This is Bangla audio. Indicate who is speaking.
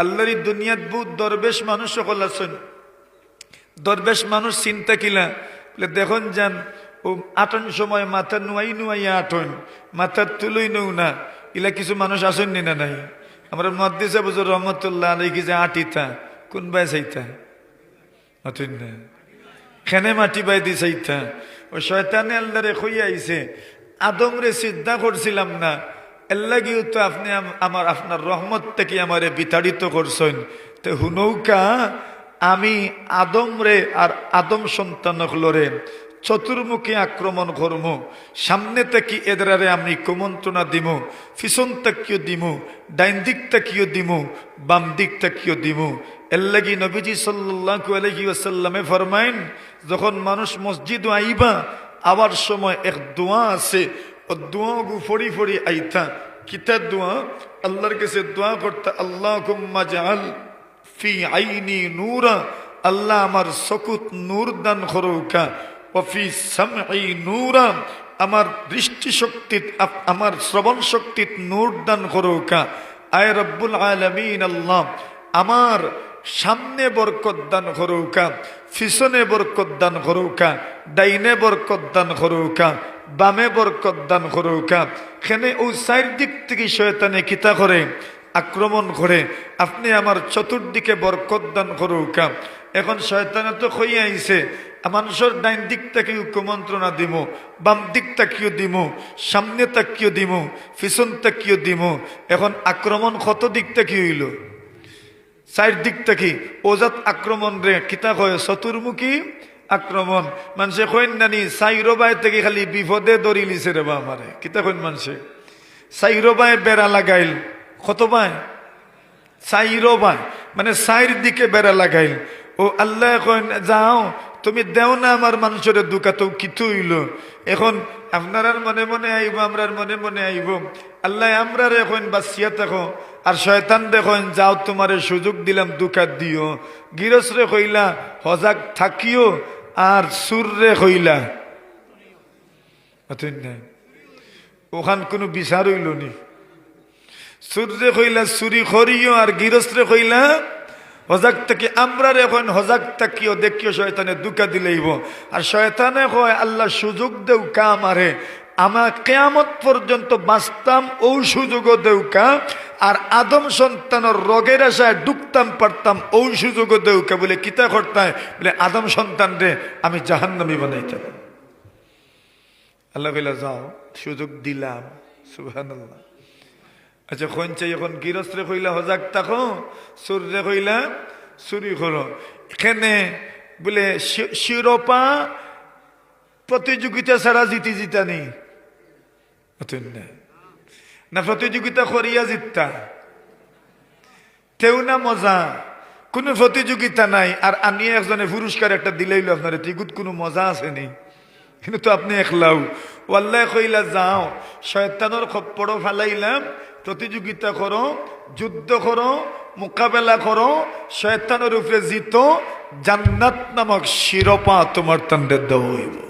Speaker 1: আল্লাহর দুনিয়াত বহুত দরবেশ মানুষ সকল আছেন। দরবেশ মানুষ চিন্তা কিলা? বলে, দেখুন যান, ও আটন সময় মাথা নুয়াই নুয়াইয়া আটন, মাথার তুলই নৌ না। ইলা কিছু মানুষ আসেননি না নাই? আমরা মদ্দিসা বুঝো রহমতুল্লাহ আলাই কি যে আটিতা, কোন বাই চাইতা? অতন না। খেনে মাটি বাই দি চাইতা। ও শয়তানে আল্লাহরে আইছে। আদম রে সিদ্ধা করছিলাম না। এল্লাগিও তো আপনি আম- আমার আপনার রহমত থেকে আমারে বিতাড়িত করছেন। তো হুনৌকা, আমি আদম রে আর আদম সন্তান রে, চতুর্মুখী আক্রমণ করম, সামনে থেকে এদরারে আমি কুমন্ত্রণা দিম ফিসন তাকিও দিমু, ডাইন দিক তাকিও দিমু, বাম দিক তাকিও দিমু। এল্লাগি নবীজি সাল্লাল্লাহু আলাইহি ওয়াসাল্লামে ফরমাইন, যখন মানুষ মসজিদ আইবা, আবার সময় এক দোয়া আছে, ও দোয়া ফড়ি ফড়ি আইতা কিতার দোয়া আল্লাহর কাছে দোয়া করতে আল্লাহ জাল ফি আইনি নূরা আল্লাহ আমার সকুত নূর দান করৌকা ওফি সামঈ নূরা আমার দৃষ্টি শক্তিত আমার শ্রবণ শক্তিত নূর দান করৌকা আয় রব্বুল আলামিন আল্লাহ আমার সামনে বরকত দান করৌকা পিছনে বরকত দান করৌকা ডাইনে বরকত দান করৌকা বামে বরকত দান করৌকা খেনে ও চার দিক থেকে শয়তানে কিতা করে? আক্রমণ করে। আপনি আমার চতুর্দিকে বরকত দান করৌকা এখন শয়তানে তো কই আইছে। মানুষের ডাইন দিক তাকেও কুমন্ত্রণা দিব বাম দিক তাকিও দিব সামনে তাকিও দিব পিছন তাকিও দিব এখন আক্রমণ কত দিক তাকি হইল? চার দিক থেকে ওজাত আক্রমণ রে কিতা কয়? চতুর্মুখী আক্রমণ। মানুষে কইন নানি সাইরবাই থেকে খালি বিপদে দড়ি লিছে রে বা আমারে কিতা কইন মানুষে? সাইরবাই বেড়া লাগাইল। কত বাই? সাইরবাই মানে সাইর দিকে বেড়া লাগাইল। ও আল্লাহ কইন, যাও, তুমি দেও না আমার মানুষের দুকাতো কিতু হইল? এখন আপনার মনে মনে আইব, আমরার মনে মনে আইব। আল্লাহ আমরার এখন বাসিয়া থাকো। আর শয়তান দেখুন যাও, তোমারে সুযোগ দিলাম দুকাত দিও। গিরসরে কইলা, হজাক থাকিও। আর সুররে হইলা। ওখান কোনো বিচার হইল নি। সুররে হইলা, সুরি খরিও আর গিরস্ত্রে হইলা, হজাক থেকে আমরা এখন হজাক তাকিও দেখিও শয়তানে দুকা দিলেইব। আর শয়তানে কয়, আল্লাহ সুযোগ দেও কা মারে আমার কেয়ামত পর্যন্ত বাঁচতাম, ও সুযোগও দেউকা, আর আদম সন্তানের রগের আশায় ডুবতাম, পারতাম, ও সুযোগও দেউকা বলে কিতা করতাম বলে, আদম সন্তান রে, আমি জাহান্নামি বানাইতাম আল্লাহ কইলা, যাও, সুযোগ দিলাম, সুবহানাল্লাহ। আচ্ছা খঞ্চে এখন গিরস্ত্রে কইলা, হজাক তাকো সুরে কইলা, চুরি করো। এখানে বলে শিরোপা প্রতিযোগিতা ছাড়া জিতি জিতা নেই। না। প্রতিযোগিতা করিয়া জিততা তেও না মজা কোনো প্রতিযোগিতা নাই আর আমি একজনে পুরস্কার একটা দিলেইল আপনার টিকুত কোনো মজা আছে নেই কিন্তু তো আপনি একলাও ওয়াল্লাহ কইলা যাও শয়তানোর খপ্পড়ও ফালাইলাম প্রতিযোগিতা করো যুদ্ধ করো মোকাবেলা করো শয়তানের উপরে জিতো জান্নাত নামক শিরোপা তোমার তান্ডে দেওয়া হইব